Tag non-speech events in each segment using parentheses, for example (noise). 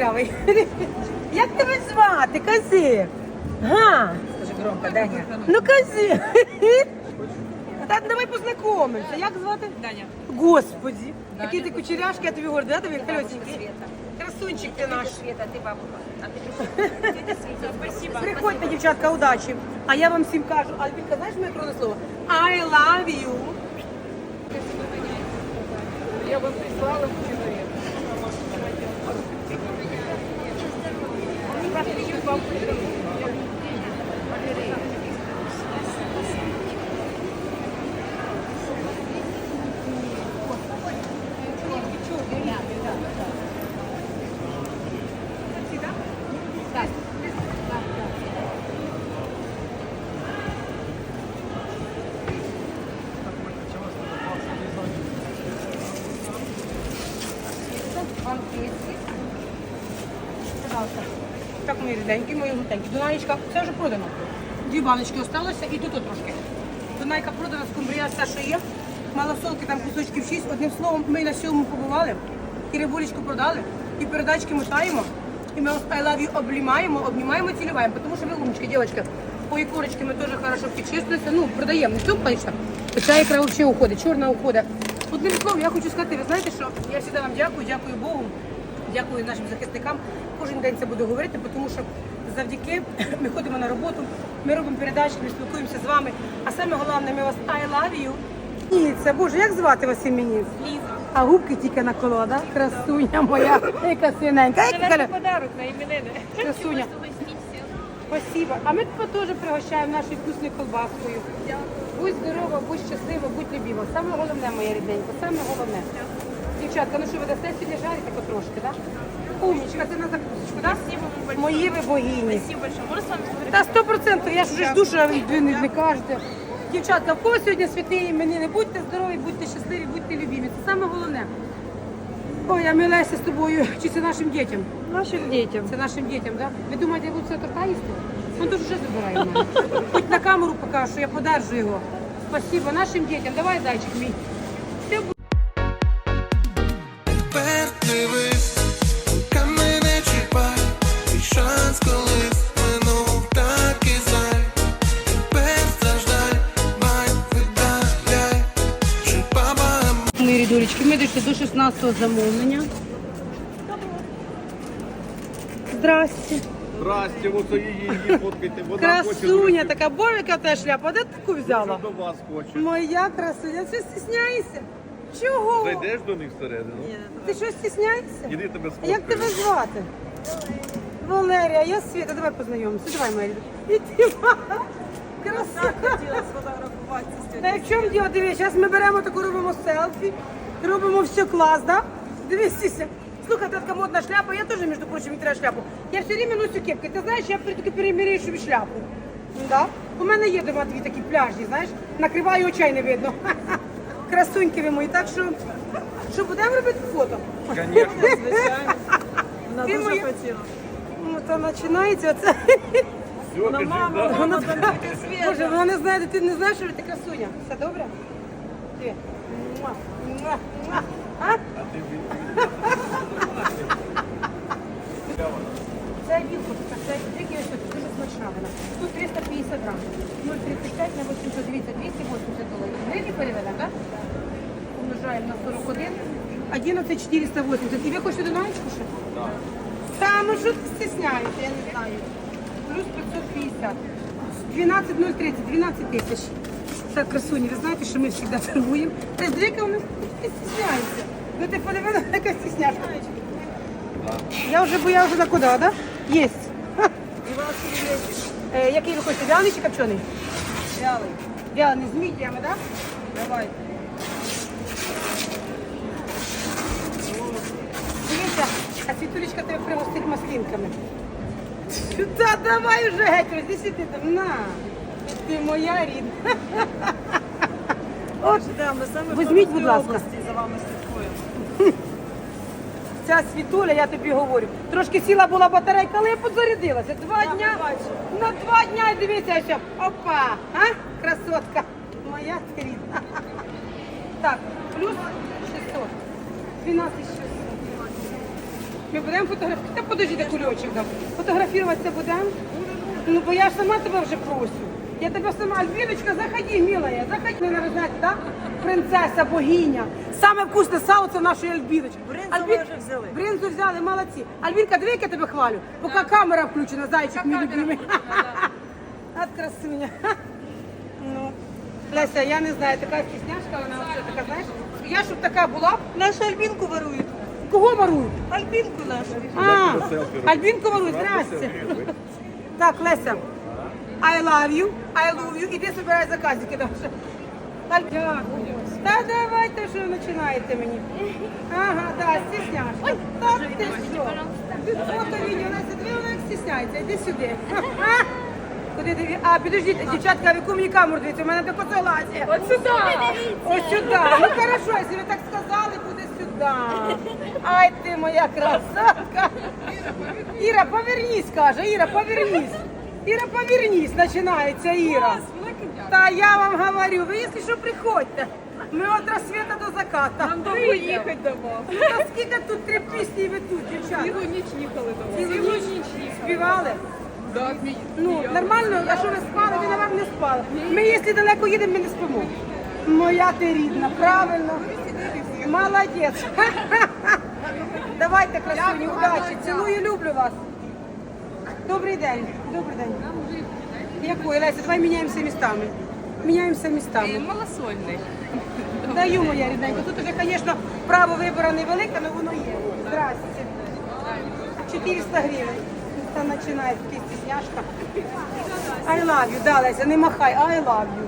кучерявий. (laughs) Як тебе звати? Кази. Га. Скажи громко, Даня. Ну кази. (laughs) Так, давай познайомимося. Як звати? Даня. Господи. Який ти кучеряшки, я тобі говорю, да, тобі колесики? Красунчик ти наш. Света, ты бабушка. А (laughs) Света, спасибо. Приходьте, дівчатка, удачі. А я вам всім кажу, Альбінка, знаєш моє кровне слово? I love you. Я вам прислала. Так, мої ріденькі. Дунаєчка, це вже продано. Дві баночки залишилося і тут трошки. Дунайка продана, скумбрія, все, що є. Малосолки, там кусочків 6. Одним словом, ми на сьому побували, і рибулечку продали, і передачки мотаємо. І ми вас I love you облімаємо, обнімаємо, цілюємо. Тому що ви умнички, дівчатка. Ой, корочки ми теж хорошо підчистилися. Ну, продаємо. Не в цьому. Ця ікра взагалі уходить, чорна уходить. Одним словом, я хочу сказати, ви знаєте, що я завжди вам дякую, дякую Богу. Дякую нашим захисникам. Кожен день це буду говорити, тому що завдяки ми ходимо на роботу, ми робимо передачі, ми спілкуємося з вами. А саме головне, ми вас I love you. І це Боже, як звати вас імені? Лиза. А губки тільки на коло, да? Красуня моя, яка синенька. Яка Наверное, Галя? подарок на именины. Красуня. Спасибо. А ми тебе теж пригощаємо нашою вкусною колбаскою. Будь здорова, будь щаслива, будь любима. Саме головне, моя рідненька, саме головне. Дівчатка, ну що ви дасте сьогодні жарити потрошки, так? Да? Умнічка, це на закусочку, так? Спасибо вам большое. Мої ви богині. Спасибо большое. Можно с вами? Та сто процентів, я ж вже жду, що ви не, не кажете. Дівчатка, в кого сьогодні святі іменини? Будьте здорові, будьте щасливі, будьте любімі. Це саме головне. Ой, я милася з тобою, чи це нашим дітям? Нашим детям. Це нашим дітям, так? Ви думаєте, я буду це торта їсти? Ну ж вже забираю в мене. Хоч на камеру покажу, що я подержу його. Спасибо нашим дітям. Давай, зайчик мій. Мої ми дійшли до 16-го замовлення. Здрасте. Здрасте, оце її, її фоткайте. Вона Красуня така, боже, яка та шляпа, де ти таку взяла? до вас хоче. Моя красуня, ти стісняєшся? Чого? Зайдеш до них всередину? Ти що стісняєшся? Іди тебе А як тебе звати? Валерія, я Світа, давай познайомимося. Давай, Марія. І ти краса. Та в чому діло? Дивись, зараз ми беремо таку робимо селфі, робимо все клас, да? Дивись, Слухай, та така модна шляпа, я теж, між прочим, треба шляпу. Я все время ношу кепки. Ти знаєш, я таки перемірюю собі шляпу. Да? У мене є дома дві такі пляжні, знаєш, накриваю очей не видно. (laughs) Красуньки ви мої. Так що, що будемо робити фото? Звісно. (laughs) Вона Ти дуже моя- хотіла. Ну, то починається оце. Все, кажи, да? Вона, Боже, вона не знає, ти не знаєш, що ти красуня. Все добре? Ти. Це білка, це тільки дуже смачна вона. Тут 350 грам. 0,35 на 800, дивіться, 280 доларів. Гривні переведемо, так? Умножаємо на 41. 11 480. І ви хочете донаєчку ще? Так. Та, ну що ти стісняєшся, я не знаю. Плюс 550. 12,030, 12 тисяч. Так, красуні, ви знаєте, що ми завжди торгуємо. Та з двіка у нас ти стісняєшся. Ну ти подивила, яка стісняшка. Я вже, бо я вже на куди, так? Да? Єсть. Е, який ви хочете, вялений чи копчений? Вялый. Вялений з мідіями, так? Да? Давай. Дивіться, а світулечка тебе пригостить маслинками. Та давай вже геть, ось там, на. Ти моя рідна. (laughs) От Да, ми саме Візьміть, будь ласка. області за вами слідкуємо. (laughs) ця світуля, я тобі говорю. Трошки сіла була батарейка, але я підзарядилася. Два Я дня. бачу. На два дня і дивіться, ось. Опа! А? Красотка. Моя ти рідна. (laughs) Так, плюс 600. 12 600. Ми будемо фотографувати. Та подожди, кульочок дам. Фотографуватися будемо. Ну, бо я ж сама тебе вже просю. Я тебе сама, Альбіночка, заходи, милая, заходи. Мене знаєте, да? Принцеса, богиня. Саме вкусне сало це нашої Альбіночки. Бринзу ми вже взяли. Бринзу взяли, молодці. Альбінка, диви, як я тебе хвалю. Поки камера включена, зайчик мій любимий. От красуня. Ну, Леся, я не знаю, така стісняшка, вона все така, знаєш. Я щоб така була, Нашу Альбінку ворують. кого ворують? Альбінку нашу. А, Альбінку ворують, здрасте. Так, Леся, I love you, I love you. Іди собирай заказики. Аль- Дякую. Та давайте, що ви починаєте мені. Ага, да, стісняшка. Та ти що? Фото відео, Леся, диви, вона як стісняється. Іди сюди. А? Куди диві? А, підождіть, дівчатка, в яку мені камеру дивіться? У мене тако це лазі. От сюди. Ось сюди. Ну хорошо, якщо ви так сказали, буде сюди. Ай ти моя красотка. Іра, повернись, каже, Іра, повернись. Іра, повернись, починається Іра. Та я вам говорю, ви якщо що приходьте. Ми від рассвета до заката. Нам довго їхати дома. Ну, та скільки тут три пісні ви тут, дівчата? Цілу ніч їхали до вас. Цілу ніч співали? Да, Ну, нормально, а що ви спали, ви, напевно, не спали. Ми, якщо далеко їдемо, ми не спимо. Моя ти рідна, правильно. Молодець. (laughs) Давайте, красуні, удачі. Цілую, люблю вас. Добрий день. Добрий день. Якої, Леся, давай міняємося містами. Міняємося містами. Малосольний. Даю, моя рідненька. Тут уже, звісно, право вибору невелике, але воно є. Здрасте. 400 гривень. Та починає такі стісняшка. I love you, да, Леся, не махай, I love you.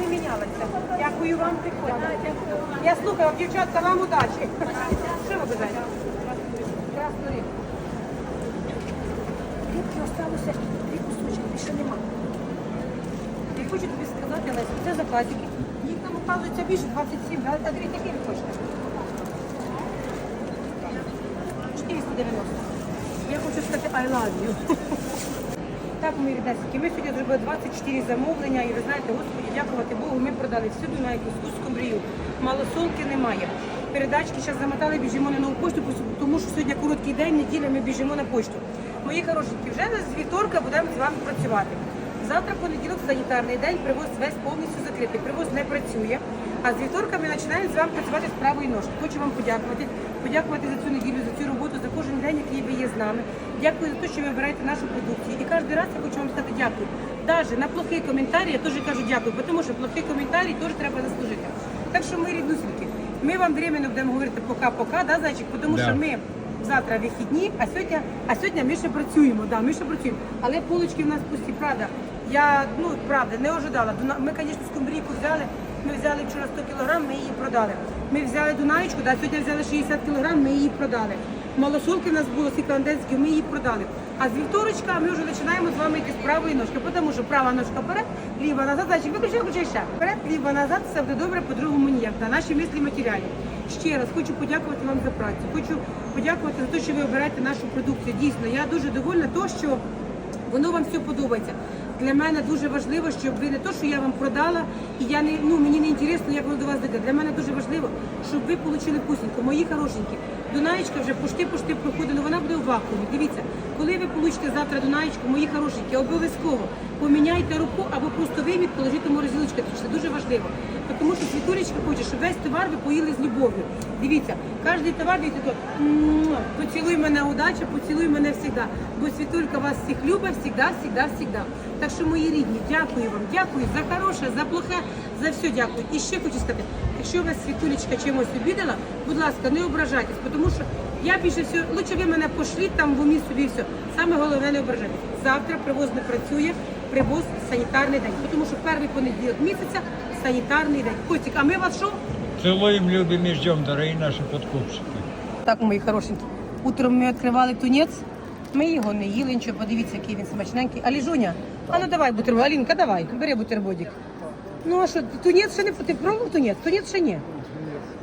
Не мінялася. Дякую вам, приходьте. Я слухаю, дівчатка, вам удачі. Що ви бажаєте? Красну рибку. Рибки осталося три кусочки, більше нема. Я хочу тобі сказати, Леся, це заказики. Їх там оказується більше 27, да? а дивіться, які ви хочете. 490. Я хочу сказати I love you. Так, мої ріднесики, ми сьогодні зробили 24 замовлення і ви знаєте, Господі, дякувати Богу, ми продали всюди на якусь скумбрію. Малосолки немає. Передачки зараз замотали, біжимо на нову пошту, тому що сьогодні короткий день, неділя, ми біжимо на пошту. Мої хорошенькі, вже з вівторка будемо з вами працювати. Завтра понеділок санітарний день, привоз весь повністю закритий. Привоз не працює. А з вівторка ми починаємо з вами працювати з правої ножки. Хочу вам подякувати. Подякувати за цю неділю, за цю роботу, за кожен день, який ви є з нами. Дякую за те, що ви обираєте нашу продукцію. І кожен раз я хочу вам сказати дякую. Навіть на плохий коментар я теж кажу дякую, тому що плохий коментарі теж треба заслужити. Так що ми ріднусінькі. Ми вам временно будемо говорити пока-пока, да, зайчик, тому що ми завтра вихідні, а сьогодні, а сьогодні ми ще працюємо. Да, ми ще працюємо. Але полочки в нас пусті, правда. Я ну правда не ожидала. Ми, звісно, скумбрійку взяли. Ми взяли вчора 100 кг, ми її продали. Ми взяли Дунаєчку, да, сьогодні взяли 60 кг, ми її продали. Малосолки в нас було сіканденські, ми її продали. А з вівторочка ми вже починаємо з вами йти з правої ножки, тому що права ножка вперед, ліва назад, значить виключай, виключай ще. Вперед, ліва назад, все буде добре, по-другому ніяк. На наші мислі матеріалі. Ще раз хочу подякувати вам за працю. Хочу подякувати за те, що ви обираєте нашу продукцію. Дійсно, я дуже довольна, то, що воно вам все подобається. Для мене дуже важливо, щоб ви не то, що я вам продала, і я не ну мені не інтересно, як воно до вас дійде. Для мене дуже важливо, щоб ви отримали вкусненько. Мої хорошенькі. Дунаєчка вже пошти-пошти проходила, вона буде в вакуумі. Дивіться, коли ви получите завтра Дунаєчку, мої хорошенькі, обов'язково поміняйте руку або просто вийміть, положіть морозілочка. морозилочку. Це дуже важливо. Тому що світулечка хоче, щоб весь товар ви поїли з любов'ю. Дивіться, кожен товар дивіться то поцілуй мене удача, поцілуй мене завжди. Бо світулька вас всіх любить, завжди, завжди, завжди. Так що, мої рідні, дякую вам, дякую за хороше, за плохе, за все дякую. І ще хочу сказати, якщо вас світулечка чимось обідала, будь ласка, не ображайтесь, тому що я більше всього, лучше ви мене пошліть там в умі собі все. Саме головне не ображайтесь. Завтра привоз не працює. привоз санітарний день. Тому що перший понеділок місяця санітарний день. Костік, а ми вас що? Целуем, любим и ждем, дорогие наши подкупщики. Так, мої хорошенькі. Утром ми відкривали тунець. Ми його не їли, нічого, подивіться, який він смачненький. А Ліжуня, а ну давай бутерброд. Алінка, давай, бери бутербродик. Ну а що, тунець ще не ти пробував тунець? Тунець ще ні.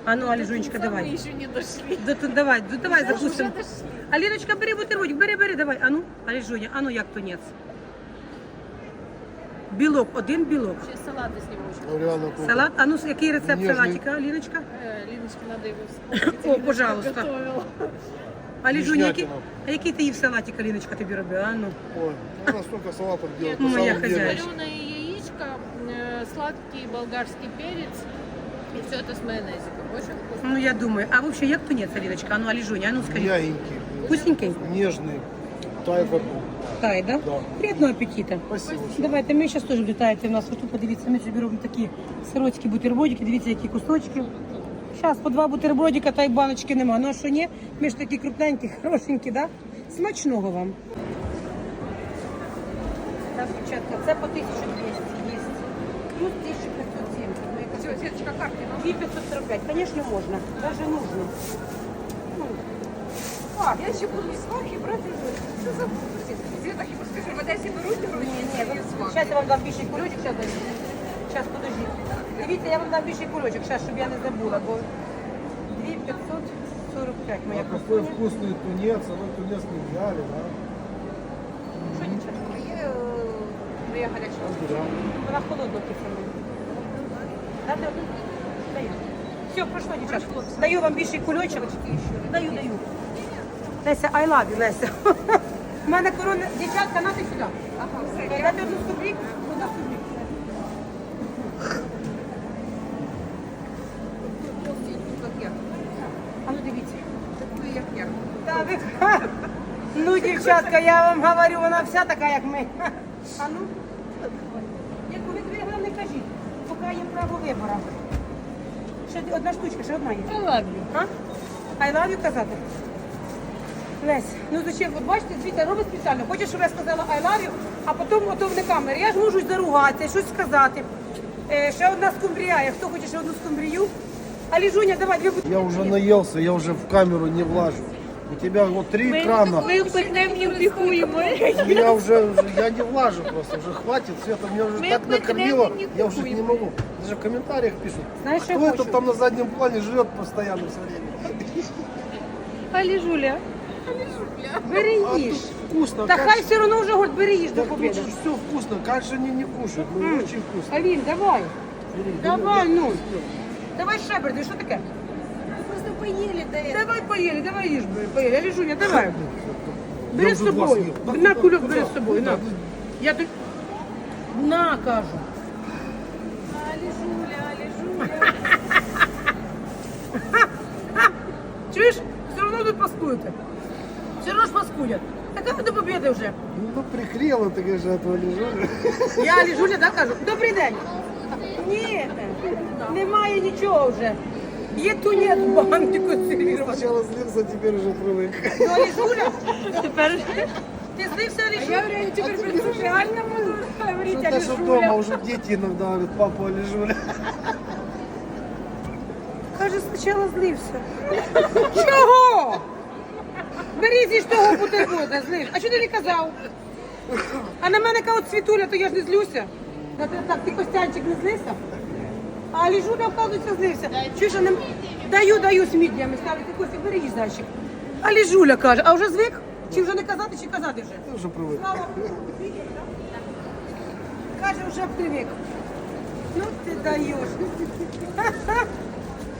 А ну, Аліжунечка, давай. еще не дошли. Да, то давай, да, давай закусимо. Аліночка, бери бутербродик, бери, бери, давай. А ну, Аліжуня, а ну як тунець? Білок, один білок. Сейчас салаты с него очень. Салат, а ну який рецепт салатика, Аліночка? Э, Линочке надо его вспомнить. О, Линочка пожалуйста. готовила. А Ліжуня, який, а який ти їв салатик, Аліночка, тобі робила? А ну. Ой, она столько салатов делает. Ну, на моя самом деле. хозяйка. Вареное яичко, э, сладкий болгарский перец. И все это с майонезиком. Очень вкусно. Ну я думаю, а взагалі як тунець, Аліночка? А ну, Аліжуня, а ну скажи. Мягенький, Вкусненький? нежный, тает во рту. Тай, да? Да. Приятного аппетита. Спасибо. Давайте, ми зараз теж влітаєте в нас. Ось тут подивіться, ми собі робимо такі сирочки, бутербродики, дивіться, які кусочки. Зараз по два бутербродика та й баночки нема. Ну а що ні? Ми ж такі крупненькі, (laughs) хорошенькі, да? Смачного вам. Так, дівчатка, це по 1200 є. Плюс 1570. Ну, яка це? Светочка, как тебе? 2545, конечно, можно. Даже нужно. Ну, А, я ще буду свахи брати. Що за Скажи, в Одесі беруть сейчас я вам дам більший кульочок, сейчас даю. Сейчас, подожди. Дивіться, я вам дам більший кульочок, сейчас, щоб я не забула, бо 2545 моя А какой красуня. вкусный тунец, а мы тунец не взяли, да? Що дівчатка? Є, е, гаряча. Да. Вона холодна кисана. Дати одну? Даю. Все, пройшло, дівчатка. Даю вам більший кульочок. Даю, даю. Леся, I love you, Леся. У мене корона. Дівчатка, нати сюди. Ага, все. Дати одну скублік, одну. А ну дивіться. Такий, як я. Та ви... Ну, дівчатка, я вам говорю, вона вся така, як ми. А ну, яку ви дві грам не кажіть, поки є право вибору. Ще одна штучка, ще одна є. I love you. А? I love you казати. Лесь, ну зачем? От бачите, Світа робить спеціально. Хочеш, щоб я сказала I love you, а потім ото в камери. Я ж можу заругатися, щось сказати. Е, ще одна скумбрія. Я хто хоче ще одну скумбрію? А Ліжуня, давай, дві будь Я уже наелся, я уже в камеру не влажу. У тебя вот три экрана. Ми впихнемо і вдихуємо. Я уже, я не влажу просто, уже хватит, Света меня уже Мы так хоть накормила, не я уже не могу. Даже в комментариях пишут, Знаешь, кто я это хочу. там на заднем плане жрет постоянно все время. Алі Жуля. бери їж. вкусно, Та хай все одно вже говорить, бери їж до тут победи. же все вкусно, как же они не кушают, ну очень вкусно. Алін, давай. Бери, бери, Давай, ну. Давай шеберди, що таке? Просто поїли до этого. Давай поїли, давай їж, бери, поїли. Ліжуня, давай. Бери Я з собою. На кульок бери з собою, на. Я тут... На, кажу. Алі Жуля, Чуєш? Все одно тут паскуєте Все одно ж паскудять. Така до побіди вже. Ну, ну прихрела ты, конечно, этого лежу. Я Ліжуля, так кажу. Добрий день. Ні, немає нічого вже. Є тунець в бантику сервірувати. Сначала злился, теперь уже привык. Ну, Ліжуля, тепер ти злився, Ліжуля? Я теперь принципиально буду говорить Что Алі даже дома Жуля. уже дети иногда говорят, папа лежу. Каже, спочатку злився. Чого? Бери зі ж того бутерброда, злив. А чого ти не казав? А на мене каже, от світуля, то я ж не злюся. Та ти- Так, ти Костянчик не злився? А Ліжуля, оказується, злився. Чуєш, а не... Даю, даю з мідіями ставити. Костя, бери їж зайчик. А Ліжуля каже, а вже звик? Чи вже не казати, чи казати вже? Я уже привык. Слава Богу. Каже, вже привик. Ну ти даєш.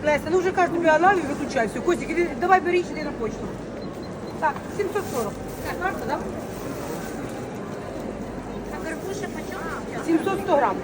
Леся, ну вже кажу тобі алаві, виключай все. Костик, іди, давай бери іди на почту. Так, 740. Карта, да? А горбуша почем? 700 100 грам.